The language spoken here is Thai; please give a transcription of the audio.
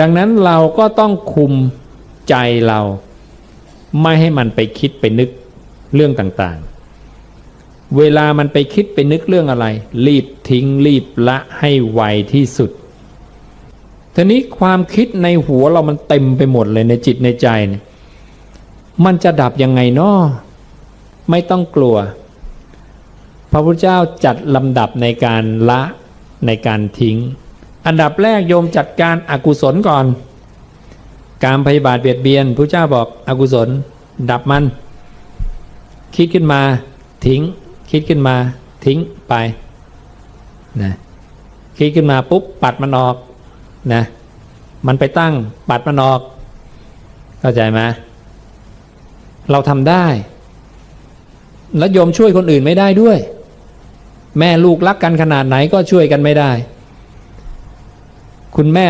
ดังนั้นเราก็ต้องคุมใจเรา ไม่ให้มันไปคิดไปนึกเรื่องต่างๆ เวลามันไปคิดไปนึกเรื่องอะไร รีบทิ้งรีบละให้ไวที่สุดทีนี้ความคิดในหัวเรามันเต็มไปหมดเลยในจิตในใจเนี่ยมันจะดับยังไงนาะไม่ต้องกลัว พระพุทธเจ้าจัดลำดับในการละในการทิ้ง อันดับแรกโยมจัดการอากุศลก่อน การพยาบาทเบียดเบียนพระเจ้าบอกอกุศล ดับมัน คิดขึ้นมาทิ้ง คิดขึ้นมาทิ้งไปนะคิดขึ้นมาปุ๊บปัดมันออกนะมันไปตั้งปัดมันออก เข้าใจไหมเราทำได้ แล้วโยมช่วยคนอื่นไม่ได้ด้วย แม่ลูกรักกันขนาดไหนก็ช่วยกันไม่ได้ คุณแม่